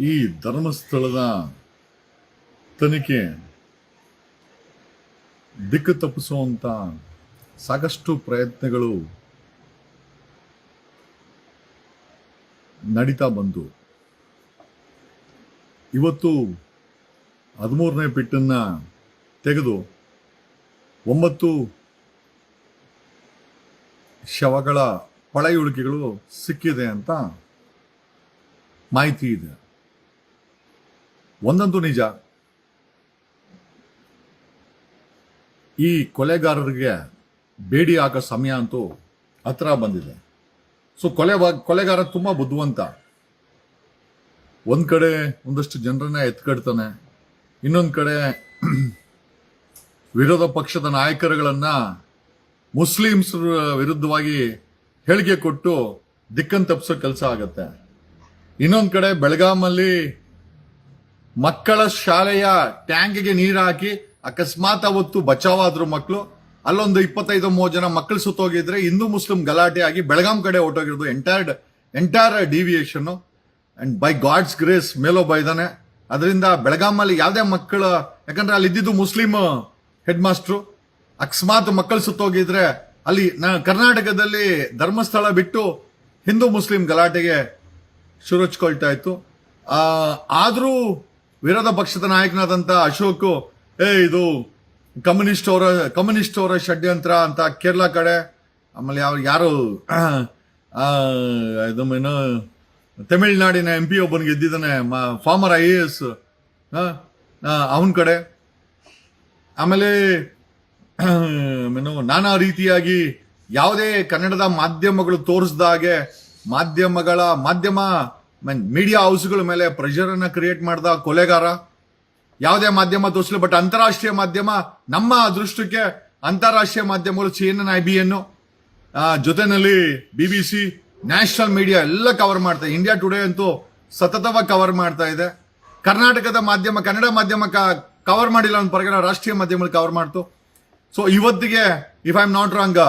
ಈ ಧರ್ಮಸ್ಥಳದ ತನಿಖೆ ದಿಕ್ಕು ತಪ್ಪಿಸುವಂತ ಸಾಕಷ್ಟು ಪ್ರಯತ್ನಗಳು ನಡೀತಾ ಬಂತು ಇವತ್ತು ಹದಿಮೂರನೇ ಪಿಟ್ಟನ್ನ ತೆಗೆದು ಒಂಬತ್ತು ಶವಗಳ ಪಳೆಯುಳಿಕೆಗಳು ಸಿಕ್ಕಿದೆ ಅಂತ ಮಾಹಿತಿ ಇದೆ. ಒಂದಂತೂ ನಿಜ. ಈ ಕೊಲೆಗಾರರಿಗೆ ಬೇಡಿ ಹಾಕೋ ಸಮಯ ಅಂತೂ ಹತ್ರ ಬಂದಿದೆ. ಸೊ ಕೊಲೆ ಕೊಲೆಗಾರ ತುಂಬ ಬುದ್ಧಿವಂತ. ಒಂದು ಕಡೆ ಒಂದಷ್ಟು ಜನರನ್ನ ಎತ್ಕಡ್ತಾನೆ ಇನ್ನೊಂದು ಕಡೆ ವಿರೋಧ ಪಕ್ಷದ ನಾಯಕರುಗಳನ್ನ ಮುಸ್ಲಿಮ್ಸ್ ವಿರುದ್ಧವಾಗಿ ಹೇಳಿಕೆ ಕೊಟ್ಟು ದಿಕ್ಕನ್ ತಪ್ಪಿಸೋ ಕೆಲಸ ಆಗತ್ತೆ. ಇನ್ನೊಂದು ಕಡೆ ಬೆಳಗಾಮಲ್ಲಿ ಮಕ್ಕಳ ಶಾಲೆಯ ಟ್ಯಾಂಕ್ಗೆ ನೀರು ಹಾಕಿ ಅಕಸ್ಮಾತ್ ಅವತ್ತು ಬಚಾವಾದ್ರು ಮಕ್ಕಳು ಅಲ್ಲೊಂದು ಇಪ್ಪತ್ತೈದು ಮೂವತ್ತು ಜನ ಮಕ್ಕಳು ಸುತ್ತೋಗಿದ್ರೆ ಹಿಂದೂ ಮುಸ್ಲಿಂ ಗಲಾಟೆ ಆಗಿ ಬೆಳಗಾಂ ಕಡೆ ಹೊಟ್ಟೋಗಿರೋದು entire entire deviation and by God's grace ಮೇಲೊಬ್ಬ ಇದ್ದಾನೆ. ಅದರಿಂದ ಬೆಳಗಾಮಲ್ಲಿ ಯಾವುದೇ ಮಕ್ಕಳ, ಯಾಕಂದ್ರೆ ಅಲ್ಲಿ ಇದ್ದಿದ್ದು ಮುಸ್ಲಿಂ ಹೆಡ್ ಮಾಸ್ಟ್ರು ಅಕಸ್ಮಾತ್ ಮಕ್ಕಳು ಸುತ್ತೋಗಿದ್ರೆ ಅಲ್ಲಿ ನಾ, ಕರ್ನಾಟಕದಲ್ಲಿ ಧರ್ಮಸ್ಥಳ ಬಿಟ್ಟು ಹಿಂದೂ ಮುಸ್ಲಿಂ ಗಲಾಟೆಗೆ ಶುರುಚ್ಕೊಳ್ತಾ ಇತ್ತು. ಆದರೂ ಆದ್ರೂ ವಿರೋಧ ಪಕ್ಷದ ನಾಯಕನಾದಂತ ಅಶೋಕ್, ಏ, ಇದು ಕಮ್ಯುನಿಸ್ಟ್ ಅವರ ಕಮ್ಯುನಿಸ್ಟ್ ಅವರ ಷಡ್ಯಂತ್ರ ಅಂತ ಕೇರಳ ಕಡೆ, ಆಮೇಲೆ ಯಾವ ಯಾರು ಇದು ಏನು, ತಮಿಳ್ನಾಡಿನ ಎಂ ಪಿ ಒಬ್ಬನ್ ಗೆದ್ದಿದ್ದಾನೆ ಫಾರ್ಮರ್ ಐ ಎ ಎಸ್ ಅವನ ಕಡೆ. ಆಮೇಲೆ, ಏನು, ನಾನಾ ರೀತಿಯಾಗಿ ಯಾವುದೇ ಕನ್ನಡದ ಮಾಧ್ಯಮಗಳು ತೋರಿಸ್ದಾಗೆ ಮಾಧ್ಯಮಗಳ, ಮಾಧ್ಯಮ ಮೀಡಿಯಾ ಹೌಸ್ಗಳ ಮೇಲೆ ಪ್ರೆಷರ್ ಅನ್ನ ಕ್ರಿಯೇಟ್ ಮಾಡ್ದ ಕೊಲೆಗಾರ, ಯಾವುದೇ ಮಾಧ್ಯಮ ತೋರಿಸಲಿ ಬಟ್ ಅಂತಾರಾಷ್ಟ್ರೀಯ ಮಾಧ್ಯಮ ನಮ್ಮ ಅದೃಷ್ಟಕ್ಕೆ ಅಂತಾರಾಷ್ಟ್ರೀಯ ಮಾಧ್ಯಮಗಳು C N N I B N ಜೊತೆನಲ್ಲಿ B B C national media ಎಲ್ಲ ಕವರ್ ಮಾಡ್ತಾ ಇಂಡಿಯಾ ಟುಡೇ ಅಂತೂ ಸತತವಾಗಿ ಕವರ್ ಮಾಡ್ತಾ ಇದೆ. ಕರ್ನಾಟಕದ ಮಾಧ್ಯಮ, ಕನ್ನಡ ಮಾಧ್ಯಮ ಕವರ್ ಮಾಡಿಲ್ಲ ಅಂತ ಪರಗಣ ರಾಷ್ಟ್ರೀಯ ಮಾಧ್ಯಮಗಳು ಕವರ್ ಮಾಡ್ತು. ಸೊ ಇವತ್ತಿಗೆ if I am not wrong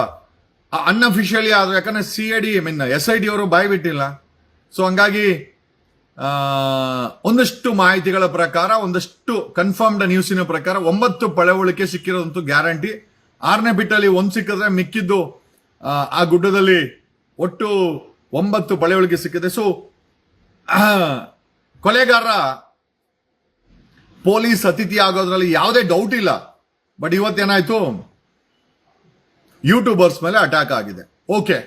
unofficially ಆದ್ರೆ, ಯಾಕಂದ್ರೆ C I D I mean S I D ಅವರು ಬಾಯ್ ಬಿಟ್ಟಿಲ್ಲ ಸೊ ಹಂಗಾಗಿ ಒಂದಷ್ಟು ಮಾಹಿತಿಗಳ ಪ್ರಕಾರ ಒಂದಷ್ಟು ಕನ್ಫರ್ಮ್ಡ್ ನ್ಯೂಸಿನ ಪ್ರಕಾರ ಒಂಬತ್ತು ಪಳವಳಿಕೆ ಸಿಕ್ಕಿರೋದಂತೂ ಗ್ಯಾರಂಟಿ ಆರನೇ ಬಿಟ್ಟಲ್ಲಿ ಒಂದು ಸಿಕ್ಕಿದ್ರೆ ಮಿಕ್ಕಿದ್ದು ಆ, ಗುಡ್ಡದಲ್ಲಿ ಒಟ್ಟು ಒಂಬತ್ತು ಪಳವಳಿಕೆ ಸಿಕ್ಕಿದೆ. ಸೊ ಕೊಲೆಗಾರ ಪೊಲೀಸ್ ಅತಿಥಿ ಆಗೋದ್ರಲ್ಲಿ ಯಾವುದೇ ಡೌಟ್ ಇಲ್ಲ. ಬಟ್ ಇವತ್ತೇನಾಯ್ತು ಯೂಟ್ಯೂಬರ್ಸ್ ಮೇಲೆ ಅಟ್ಯಾಕ್ ಆಗಿದೆ. ಓಕೆ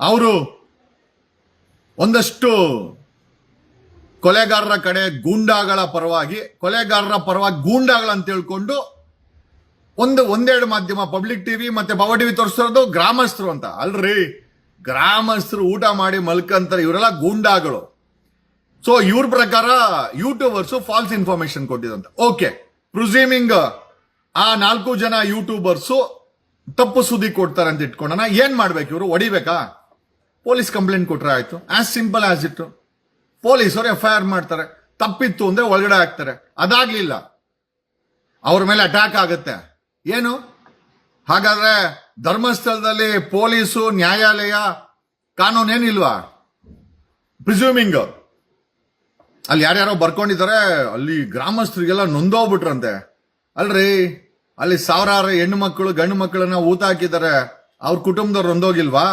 ಅವರು ಒಂದಷ್ಟು ಕೊಲೆಗಾರರ ಕಡೆ ಗೂಂಡಾಗಳ ಪರವಾಗಿ, ಕೊಲೆಗಾರರ ಪರವಾಗಿ ಗೂಂಡಾಗಳು ಅಂತ ಹೇಳ್ಕೊಂಡು ಒಂದು, ಒಂದೆರಡು ಮಾಧ್ಯಮ, ಪಬ್ಲಿಕ್ ಟಿವಿ ಮತ್ತೆ ಪವರ್ ಟಿವಿ ತೋರಿಸ್ತಿರೋದು ಗ್ರಾಮಸ್ಥರು ಅಂತ. ಅಲ್ರಿ, ಗ್ರಾಮಸ್ಥರು ಊಟ ಮಾಡಿ ಮಲ್ಕಂತಾರೆ, ಇವರೆಲ್ಲ ಗೂಂಡಾಗಳು. ಸೊ ಇವ್ರ ಪ್ರಕಾರ ಯೂಟ್ಯೂಬರ್ಸ್ ಫಾಲ್ಸ್ ಇನ್ಫಾರ್ಮೇಶನ್ ಕೊಟ್ಟಿದಂತ. ಓಕೆ ಪ್ರಿಸ್ಯೂಮಿಂಗ್ ಆ ನಾಲ್ಕು ಜನ ಯೂಟ್ಯೂಬರ್ಸ್ ತಪ್ಪು ಸುದ್ದಿ ಕೊಡ್ತಾರೆ ಅಂತ ಇಟ್ಕೊಂಡನ. ಏನ್ ಮಾಡ್ಬೇಕು ಇವರು? ಹೊಡಿಬೇಕಾ? ಪೊಲೀಸ್ ಕಂಪ್ಲೇಂಟ್ ಕೊಟ್ರೆ ಆಯ್ತು. ಆಸ್ ಸಿಂಪಲ್ ಆಸ್ ಇಟ್ಟು ಪೊಲೀಸರು ಎಫ್ ಐ ಆರ್ ಮಾಡ್ತಾರೆ. ತಪ್ಪಿತ್ತು ಅಂದ್ರೆ ಒಳಗಡೆ ಹಾಕ್ತಾರೆ. ಅದಾಗ್ಲಿಲ್ಲ. ಅವ್ರ ಮೇಲೆ ಅಟ್ಯಾಕ್ ಆಗುತ್ತೆ. ಏನು? ಹಾಗಾದ್ರೆ ಧರ್ಮಸ್ಥಳದಲ್ಲಿ ಪೊಲೀಸು, ನ್ಯಾಯಾಲಯ, ಕಾನೂನೇನಿಲ್ವಾ? ಪ್ರಿಸ್ಯೂಮಿಂಗ್ ಅಲ್ಲಿ ಯಾರ್ಯಾರೋ ಬರ್ಕೊಂಡಿದ್ದಾರೆ, ಅಲ್ಲಿ ಗ್ರಾಮಸ್ಥರಿಗೆಲ್ಲ ನೊಂದೋಗ್ಬಿಟ್ರಂತೆ. ಅಲ್ರಿ? ಅಲ್ಲಿ ಸಾವಿರಾರು ಹೆಣ್ಣು ಮಕ್ಕಳು ಗಂಡು ಮಕ್ಕಳನ್ನ ಊತ ಹಾಕಿದ್ದಾರೆ. ಅವ್ರ ಕುಟುಂಬದವ್ರು ನೊಂದೋಗಿಲ್ವಾ?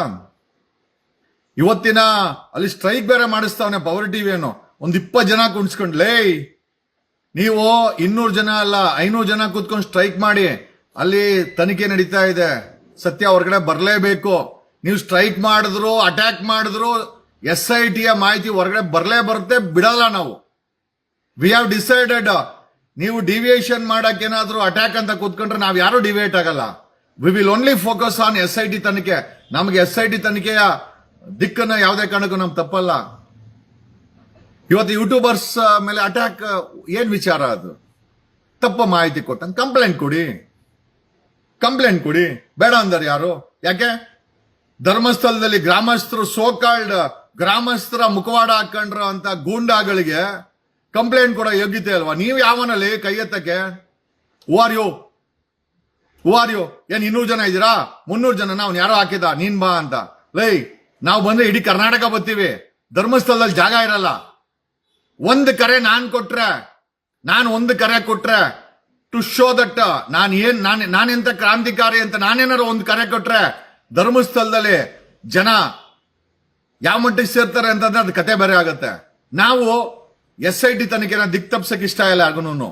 ಇವತ್ತಿನ ಅಲ್ಲಿ ಸ್ಟ್ರೈಕ್ ಬೇರೆ ಮಾಡಿಸ್ತಾವನೆ ಪವರ್ ಟಿವಿ ಏನೋ. ಒಂದ್ ಇಪ್ಪತ್ತು ಜನ ಕುಣಿಸ್ಕೊಂಡ್ಲೇ ನೀವು ಇನ್ನೂರು ಜನ ಅಲ್ಲ, ಐನೂರು ಜನ ಕೂತ್ಕೊಂಡು ಸ್ಟ್ರೈಕ್ ಮಾಡಿ. ಅಲ್ಲಿ ತನಿಖೆ ನಡೀತಾ ಇದೆ. ಸತ್ಯ ಹೊರಗಡೆ ಬರಲೇಬೇಕು. ನೀವು ಸ್ಟ್ರೈಕ್ ಮಾಡಿದ್ರು, ಅಟ್ಯಾಕ್ ಮಾಡಿದ್ರು, ಎಸ್ ಐ ಟಿಯ ಮಾಹಿತಿ ಹೊರಗಡೆ ಬರಲೇ ಬರುತ್ತೆ, ಬಿಡಲ್ಲ ನಾವು. ವಿ ಹ್ಯಾವ್ ಡಿಸೈಡೆಡ್ ನೀವು ಡಿವಿಯೇಷನ್ ಮಾಡಕ್ಕೆ ಅಟ್ಯಾಕ್ ಅಂತ ಕೂತ್ಕೊಂಡ್ರೆ ನಾವು ಯಾರು ಡಿವೇಟ್ ಆಗಲ್ಲ. We will only focus on S I T ತನಿಖೆ. ನಮಗೆ ಎಸ್ ಐ ಟಿ ತನಿಖೆಯ ದಿಕ್ಕನ್ನ ಯಾವುದೇ ಕಾರಣಕ್ಕೂ ನಮ್ಗೆ ತಪ್ಪಲ್ಲ. ಇವತ್ತು ಯೂಟ್ಯೂಬರ್ಸ್ ಮೇಲೆ ಅಟ್ಯಾಕ್ ಏನು ವಿಚಾರ ಅದು? ತಪ್ಪ ಮಾಹಿತಿ ಕೊಟ್ಟಂಗೆ ಕಂಪ್ಲೇಂಟ್ ಕೊಡಿ. ಕಂಪ್ಲೇಂಟ್ ಕೊಡಿ. ಬೇಡ ಅಂದರು ಯಾರು? ಯಾಕೆ? ಧರ್ಮಸ್ಥಳದಲ್ಲಿ ಗ್ರಾಮಸ್ಥರು ಸೋಕಾಲ್ಡ್ ಗ್ರಾಮಸ್ಥರ ಮುಖವಾಡ ಹಾಕೊಂಡ್ರ ಅಂತ ಗೂಂಡಾಗಳಿಗೆ ಕಂಪ್ಲೇಂಟ್ ಕೊಡೋ ಯೋಗ್ಯತೆ ಅಲ್ವಾ? ನೀವು ಯಾವನಲ್ಲಿ? ಕೈ ಎತ್ತಕ್ಕೆ? ಆರ್ ಯು ಆರ್ ಯು ಏನ್ ಇನ್ನೂರು ಜನ ಇದ್ದೀರಾ? ಮುನ್ನೂರು ಜನ ಅವ್ನು ಯಾರೋ ಹಾಕಿದ? ನೀನ್ ಬಾ ಅಂತ. ಲೈ ನಾವು ಬಂದ್ರೆ ಇಡೀ ಕರ್ನಾಟಕ ಬರ್ತೀವಿ. ಧರ್ಮಸ್ಥಳದಲ್ಲಿ ಜಾಗ ಇರಲ್ಲ. ಒಂದು ಕರೆ ನಾನು ಕೊಟ್ರೆ, ನಾನು ಒಂದು ಕರೆ ಕೊಟ್ರೆ ಟು ಶೋ ದಟ್ ನಾನು ಏನ್, ನಾನು ನಾನೆಂತ ಕ್ರಾಂತಿಕಾರಿ ಅಂತ ನಾನೇನಾರು ಒಂದು ಕರೆ ಕೊಟ್ರೆ, ಧರ್ಮಸ್ಥಳದಲ್ಲಿ ಜನ ಯಾವ ಮಟ್ಟಿಗೆ ಸೇರ್ತಾರೆ ಅಂತಂದ್ರೆ ಅದು ಕತೆ ಬೇರೆ ಆಗುತ್ತೆ. ನಾವು ಎಸ್ ಐ ಟಿ ತನಿಖೆನ ದಿಕ್ ತಪ್ಸಕ್ ಇಷ್ಟ ಇಲ್ಲ ಯಾಗೂನು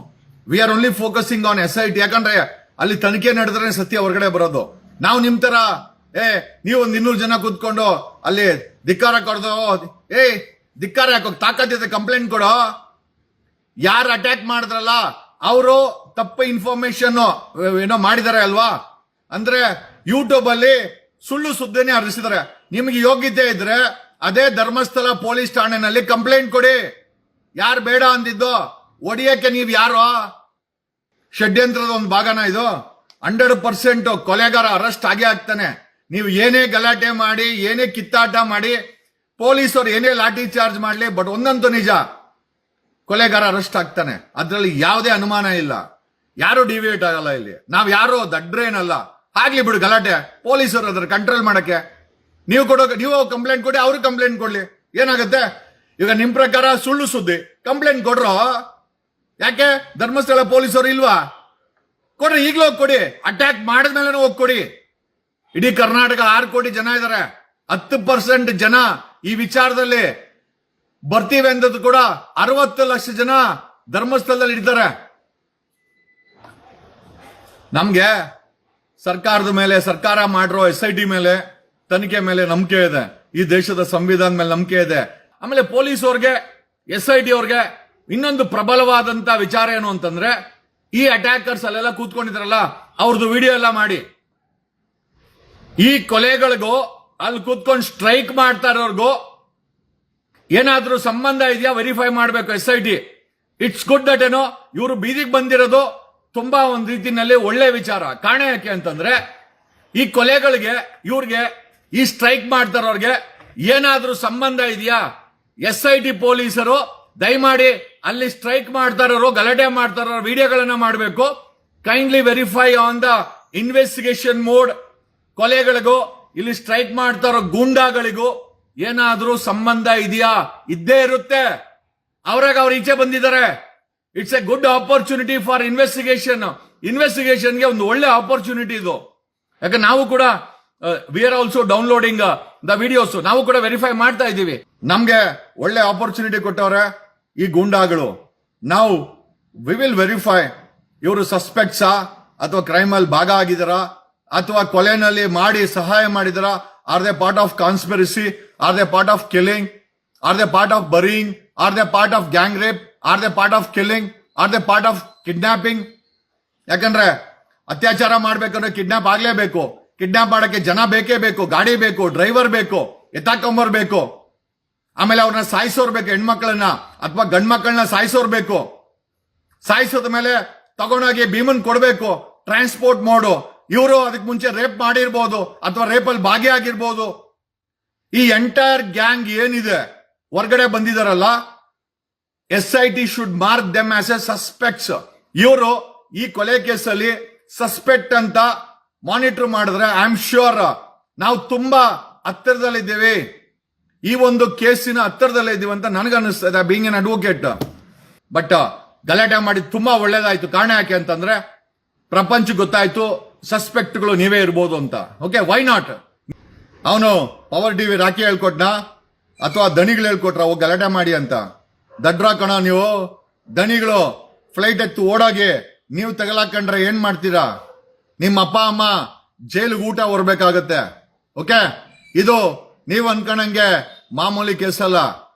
we are only focusing on S I T. ಯಾಕಂದ್ರೆ ಅಲ್ಲಿ ತನಿಖೆ ನಡೆದ್ರೆ ಸತ್ಯ ಹೊರಗಡೆ ಬರೋದು. ನಾವು ನಿಮ್ ತರ ಏ, ನೀವು ಒಂದ್ ಇನ್ನೂರು ಜನ ಕೂತ್ಕೊಂಡು ಅಲ್ಲಿ ಧಿಕ್ಕಾರ ಕೊಡ್ದು, ಏ, ಧಿಕ್ಕಾರ ಯಾಕೋ ತಾಕತ್ತಿದೆ ಕಂಪ್ಲೇಂಟ್ ಕೊಡು. ಯಾರು ಅಟ್ಯಾಕ್ ಮಾಡಿದ್ರಲ್ಲ, ಅವರು ತಪ್ಪು ಇನ್ಫಾರ್ಮೇಶನ್ ಏನೋ ಮಾಡಿದ್ದಾರೆ ಅಲ್ವಾ? ಅಂದ್ರೆ ಯೂಟ್ಯೂಬ್ ಅಲ್ಲಿ ಸುಳ್ಳು ಸುದ್ದಿನೇ ಹರಿಸಿದ್ರೆ. ನಿಮ್ಗೆ ಯೋಗ್ಯತೆ ಇದ್ರೆ ಅದೇ ಧರ್ಮಸ್ಥಳ ಪೊಲೀಸ್ ಠಾಣೆನಲ್ಲಿ ಕಂಪ್ಲೇಂಟ್ ಕೊಡಿ. ಯಾರು ಬೇಡ ಅಂದಿದ್ದು, ಒಡಿಯಕ್ಕೆ ನೀವು ಯಾರು? ಷಡ್ಯಂತ್ರದ ಒಂದು ಭಾಗನ ಇದು. ಹಂಡ್ರೆಡ್ ಪರ್ಸೆಂಟ್ ಕೊಲೆಗಾರ ಅರೆಸ್ಟ್ ಆಗೇ ಆಗ್ತಾನೆ. ನೀವು ಏನೇ ಗಲಾಟೆ ಮಾಡಿ, ಏನೇ ಕಿತ್ತಾಟ ಮಾಡಿ ಪೊಲೀಸರು ಏನೇ ಲಾಠಿ ಚಾರ್ಜ್ ಮಾಡಲಿ, ಬಟ್ ಒಂದಂತೂ ನಿಜ, ಕೊಲೆಗಾರ ಅರೆಸ್ಟ್ ಆಗ್ತಾನೆ. ಅದರಲ್ಲಿ ಯಾವುದೇ ಅನುಮಾನ ಇಲ್ಲ. ಯಾರು ಡಿವಿಯೇಟ್ ಆಗಲ್ಲ ಇಲ್ಲಿ. ನಾವು ಯಾರು ದಡ್ರೇನಲ್ಲ ಆಗ್ಲಿ ಬಿಡು ಗಲಾಟೆ. ಪೊಲೀಸರು ಅದ್ರ ಕಂಟ್ರೋಲ್ ಮಾಡಕ್ಕೆ. ನೀವು ಕೊಡೋ, ನೀವು ಕಂಪ್ಲೇಂಟ್ ಕೊಡಿ ಅವ್ರಿಗೆ ಕಂಪ್ಲೇಂಟ್ ಕೊಡ್ಲಿ. ಏನಾಗುತ್ತೆ? ಈಗ ನಿಮ್ ಪ್ರಕಾರ ಸುಳ್ಳು ಸುದ್ದಿ. ಕಂಪ್ಲೇಂಟ್ ಕೊಡ್ರೋ? ಯಾಕೆ? ಧರ್ಮಸ್ಥಳ ಪೊಲೀಸರು ಇಲ್ವಾ? ಕೊಡ್ರಿ, ಈಗಲೂ ಹೋಗಿ ಕೊಡಿ. ಅಟ್ಯಾಕ್ ಮಾಡಿದ್ಮೇಲೆ ಹೋಗಿ ಕೊಡಿ. ಇಡೀ ಕರ್ನಾಟಕ ಆರು ಕೋಟಿ ಜನ ಇದ್ದಾರೆ ಹತ್ತು ಪರ್ಸೆಂಟ್ ಜನ ಈ ವಿಚಾರದಲ್ಲಿ ಬರ್ತೀವಿ ಅಂದದ್ದು ಕೂಡ ಅರವತ್ತು ಲಕ್ಷ ಜನ ಧರ್ಮಸ್ಥಳದಲ್ಲಿ ಇಡ್ತಾರೆ ನಮ್ಗೆ ಸರ್ಕಾರದ ಮೇಲೆ, ಸರ್ಕಾರ ಮಾಡಿರೋ ಎಸ್ ಐ ಟಿ ಮೇಲೆ ತನಿಖೆ ಮೇಲೆ ನಂಬಿಕೆ ಇದೆ. ಈ ದೇಶದ ಸಂವಿಧಾನ ಮೇಲೆ ನಂಬಿಕೆ ಇದೆ. ಆಮೇಲೆ ಪೊಲೀಸ್ ಅವ್ರಿಗೆ ಎಸ್ ಐ ಟಿ ಅವ್ರಿಗೆ ಇನ್ನೊಂದು ಪ್ರಬಲವಾದಂತ ವಿಚಾರ ಏನು ಅಂತಂದ್ರೆ ಈ ಅಟ್ಯಾಕರ್ಸ್ ಅಲ್ಲೆಲ್ಲ ಕೂತ್ಕೊಂಡಿದ್ರಲ್ಲ ಅವ್ರದ್ದು ವಿಡಿಯೋ ಎಲ್ಲ ಮಾಡಿ. ಈ ಕೊಲೆಗಳಿಗೂ ಅಲ್ಲಿ ಕೂತ್ಕೊಂಡು ಸ್ಟ್ರೈಕ್ ಮಾಡ್ತಾ ಇರೋರ್ಗೂ ಏನಾದ್ರೂ ಸಂಬಂಧ ಇದೆಯಾ? ವೆರಿಫೈ ಮಾಡಬೇಕು S I T it's good that ಏನೋ ಇವರು ಬೀದಿಗೆ ಬಂದಿರೋದು ತುಂಬಾ ಒಂದು ರೀತಿನಲ್ಲಿ ಒಳ್ಳೆ ವಿಚಾರ. ಕಾರಣ ಯಾಕೆ ಅಂತಂದ್ರೆ, ಈ ಕೊಲೆಗಳಿಗೆ, ಇವ್ರಿಗೆ ಈ ಸ್ಟ್ರೈಕ್ ಮಾಡ್ತಾರವ್ರಿಗೆ ಏನಾದ್ರೂ ಸಂಬಂಧ ಇದೆಯಾ? ಎಸ್ ಐ ಟಿ ಪೊಲೀಸರು ದಯಮಾಡಿ ಅಲ್ಲಿ ಸ್ಟ್ರೈಕ್ ಮಾಡ್ತಾರೋ ಗಲಾಟೆ ಮಾಡ್ತಾರೋ ವಿಡಿಯೋಗಳನ್ನ ಮಾಡಬೇಕು. Kindly verify on the investigation mode ಕೊಲೆಗಳಿಗೂ, ಇಲ್ಲಿ ಸ್ಟ್ರೈಕ್ ಮಾಡ್ತಾರೋ ಗೂಂಡಾಗಳಿಗೂ ಏನಾದರೂ ಸಂಬಂಧ ಇದೆಯಾ? ಇದ್ದೇ ಇರುತ್ತೆ. ಅವ್ರಾಗ ಅವ್ರ ಈಚೆ ಬಂದಿದ್ದಾರೆ. It's a good opportunity for investigation ಇನ್ವೆಸ್ಟಿಗೇಷನ್ಗೆ ಒಂದು ಒಳ್ಳೆ ಆಪರ್ಚುನಿಟಿ ಇದು. ಯಾಕೆ ನಾವು ಕೂಡ we are also downloading the videos ನಾವು ಕೂಡ ವೆರಿಫೈ ಮಾಡ್ತಾ ಇದ್ದೀವಿ. ನಮ್ಗೆ ಒಳ್ಳೆ ಆಪರ್ಚುನಿಟಿ ಕೊಟ್ಟವ್ರೆ ಈ ಗೂಂಡಾಗಳು. ನಾವು ವಿ ವಿಲ್ ವೆರಿಫೈ ಇವರು ಸಸ್ಪೆಕ್ಟ್ಸಾ ಅಥವಾ ಕ್ರೈಮ್ ಅಲ್ಲಿ ಭಾಗ ಆಗಿದಾರಾ ಅಥವಾ ಕೊಲೆನಲ್ಲಿ ಮಾಡಿ ಸಹಾಯ ಮಾಡಿದ್ರ are they part of conspiracy are they part of killing are they part of burying are they part of gang rape are they part of killing are they part of kidnapping ಯಾಕಂದ್ರೆ ಅತ್ಯಾಚಾರ ಮಾಡ್ಬೇಕಂದ್ರೆ kidnap ಆಗ್ಲೇಬೇಕು. Kidnap ಮಾಡಕ್ಕೆ ಜನ ಬೇಕೇ ಬೇಕು, ಗಾಡಿ ಬೇಕು driver ಬೇಕು, ಎತ್ತಾಕೊಂಬರ್ ಬೇಕು. ಆಮೇಲೆ ಅವ್ರನ್ನ ಸಾಯಿಸೋರ್ ಬೇಕು, ಹೆಣ್ಮಕ್ಳನ್ನ ಅಥವಾ ಗಂಡ್ ಮಕ್ಕಳನ್ನ ಸಾಯಿಸೋರ್ ಬೇಕು. ಸಾಯಿಸೋದ ಮೇಲೆ ತಗೊಂಡೋಗಿ ಭೀಮನ್ ಕೊಡ್ಬೇಕು ಟ್ರಾನ್ಸ್ಪೋರ್ಟ್ ಮೋಡು ಇವರು ಅದಕ್ಕೆ ಮುಂಚೆ ರೇಪ್ ಮಾಡಿರ್ಬೋದು ಅಥವಾ ರೇಪಲ್ಲಿ ಭಾಗಿಯಾಗಿರ್ಬೋದು. ಈ ಎಂಟೈರ್ ಗ್ಯಾಂಗ್ ಏನಿದೆ? ಹೊರಗಡೆ ಬಂದಿದಾರಲ್ಲ? S I T should mark them as a suspects ಇವರು ಈ ಕೊಲೆ ಕೇಸಲ್ಲಿ ಸಸ್ಪೆಕ್ಟ್ ಅಂತ ಮಾನಿಟರ್ ಮಾಡಿದ್ರೆ ಐ ಆಮ್ ಶ್ಯೂರ್ ನಾವು ತುಂಬಾ ಹತ್ತಿರದಲ್ಲಿದ್ದೇವೆ. ಈ ಒಂದು ಕೇಸಿನ ಹತ್ತಿರದಲ್ಲೇ ಇದ್ದೀವಿ ಅಂತ ನನಗನ್ನಿಸ್ತದೆ ಬೀಂಗ್ ಎನ್ ಅಡ್ವೊಕೇಟ್ ಬಟ್ ಗಲಾಟೆ ಮಾಡಿ ತುಂಬಾ ಒಳ್ಳೇದಾಯ್ತು. ಕಾರಣ ಯಾಕೆ ಅಂತಂದ್ರೆ, ಪ್ರಪಂಚ ಗೊತ್ತಾಯ್ತು. ಸಸ್ಪೆಕ್ಟ್ಗಳು ನೀವೇ ಇರ್ಬೋದು ಅಂತ. ಓಕೆ ವೈ ನಾಟ್ ಅವನು ಪವರ್ ಟಿವಿ ರಾಖಿ ಹೇಳ್ಕೊಟ್ನ? ಅಥವಾ ದಣಿಗಳು ಹೇಳ್ಕೊಟ್ರ? ಹೋಗಿ ಗಲಾಟೆ ಮಾಡಿ ಅಂತ. ದಡ್ರಾಕೋಣ ಕಣ ನೀವು, ದಣಿಗಳು ಫ್ಲೈಟ್ ಎತ್ತು ಓಡಾಗಿ ನೀವು ತಗಲಾಕೊಂಡ್ರೆ ಏನ್ ಮಾಡ್ತೀರಾ? ನಿಮ್ಮ ಅಪ್ಪ, ಅಮ್ಮ ಜೈಲಿಗೆ ಊಟ ಹೊರಬೇಕಾಗತ್ತೆ. ಓಕೆ ಇದು ನೀವು ಅನ್ಕೊಂಡಂಗೆ ಮಾಮೂಲಿ ಕೇಸಲ್ಲ.